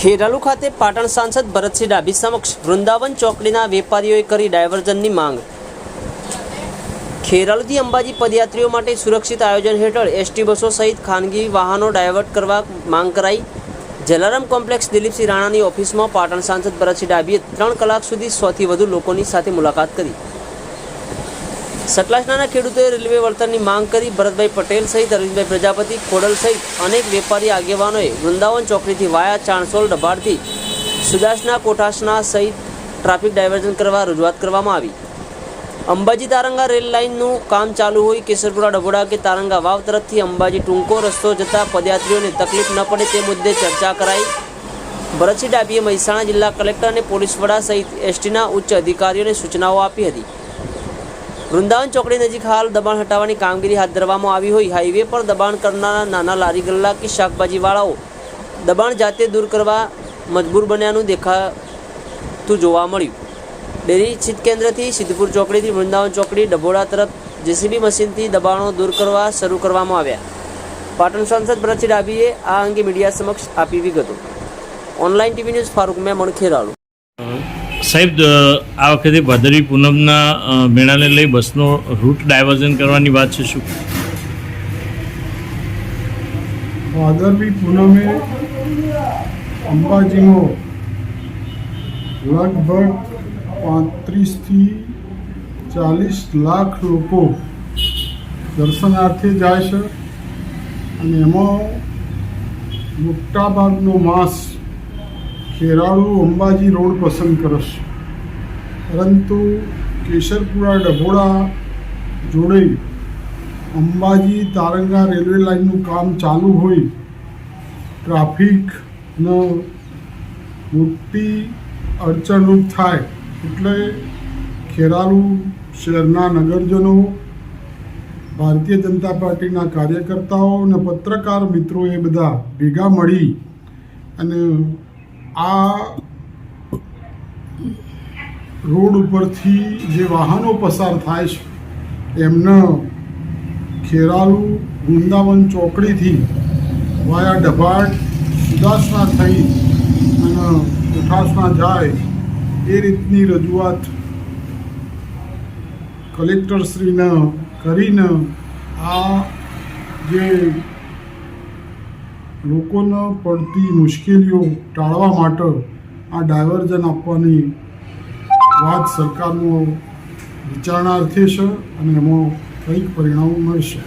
ખેરાલુ ખાતે પાટણ સાંસદ ભરતસિંહ ડાભી સમક્ષ વૃંદાવન ચોકડીના વેપારીઓએ કરી ડાયવર્ઝનની માંગ. ખેરાલુથી અંબાજી પદયાત્રીઓ માટે સુરક્ષિત આયોજન હેઠળ એસટી બસો સહિત ખાનગી વાહનો ડાયવર્ટ કરવા માંગ કરાઈ. જલારામ કોમ્પ્લેક્સ દિલીપસિંહ રાણાની ઓફિસમાં પાટણ સાંસદ ભરતસિંહ ડાભીએ ત્રણ કલાક સુધી સોથી વધુ લોકોની સાથે મુલાકાત કરી. સતલાસનાના ખેડૂતોએ રેલવે વળતરની માંગ કરી ભરતભાઈ પટેલ સહિત અરવિંદભાઈ પ્રજાપતિ, ખોડલ સહિત અનેક વેપારી આગેવાનોએ વૃંદાવન ચોકડીથી વાયા ચાણસોલ ડભાડથી સુદાસના, કોઠાસના સહિત ટ્રાફિક ડાયવર્ઝન કરવા રજૂઆત કરવામાં આવી. અંબાજી તારંગા રેલ લાઇનનું કામ ચાલુ હોય કેસરપુરા ડભોડા કે તારંગા વાવ તરફથી અંબાજી ટૂંકો રસ્તો જતા પદયાત્રીઓને તકલીફ ન પડે તે મુદ્દે ચર્ચા કરાઈ. ભરતસિંહ ડાભીએ મહેસાણા જિલ્લા કલેક્ટર અને પોલીસ વડા સહિત એસટીના ઉચ્ચ અધિકારીઓને સૂચનાઓ આપી હતી. વૃંદાવન ચોકડી નજીક હાલ દબાણ હટાવવાની કામગીરી હાથ ધરવામાં આવી હોય. હાઈવે પર દબાણ કરનારા નાના લારી ગલ્લા કે શાકભાજીવાળાઓ દબાણ જાતે દૂર કરવા મજબૂર બન્યાનું દેખાતું જોવા મળ્યું. ડેરી છીત કેન્દ્રથી સિદ્ધપુર ચોકડીથી વૃંદાવન ચોકડી ડભોડા તરફ જેસીબી મશીનથી દબાણો દૂર કરવા શરૂ કરવામાં આવ્યા. પાટણ સાંસદ ભરતસિંહ ડાભીએ આ અંગે મીડિયા સમક્ષ આપી વિગતો. Online TV news Farooq Memon Kheralu. સાહેબ આ વખતે ભાદરવી પૂનમના મેળાને લઈ બસનો રૂટ ડાયવર્ઝન કરવાની વાત છે, શું? ભાદરવી પૂનમે અંબાજીનો લગભગ પાંત્રીસથી ચાલીસ લાખ લોકો દર્શનાર્થે જાય છે અને એમાં મોટાભાગનો માસ ખેરાળુ અંબાજી રોડ પસંદ કરશ પરંતુ કેશરપુરા ડભોડા જોડે અંબાજી, તારંગા રેલવે લાઇનનું કામ ચાલુ હોય ટ્રાફિકનો મોટી અડચણરૂપ થાય એટલે ખેરાલુ શહેરના નગરજનો, ભારતીય જનતા પાર્ટીના કાર્યકર્તાઓ અને પત્રકાર મિત્રો એ બધા ભેગા મળી અને આ રોડ ઉપરથી જે વાહનો પસાર થાય છે, એમને ખેરાલુ વૃંદાવન ચોકડીથી વાયા ડભાટ સુદાસના થઈ અને ઉઠાસના જાય, એ રીતની રજૂઆત કલેક્ટરશ્રીને કરીને આ જે લોકોને પડતી મુશ્કેલીઓ ટાળવા માટે આ ડાયવર્ઝન આપવાની વાત સરકારનો વિચારણા અર્થે છે અને એમાં કંઈક પરિણામ મળશે.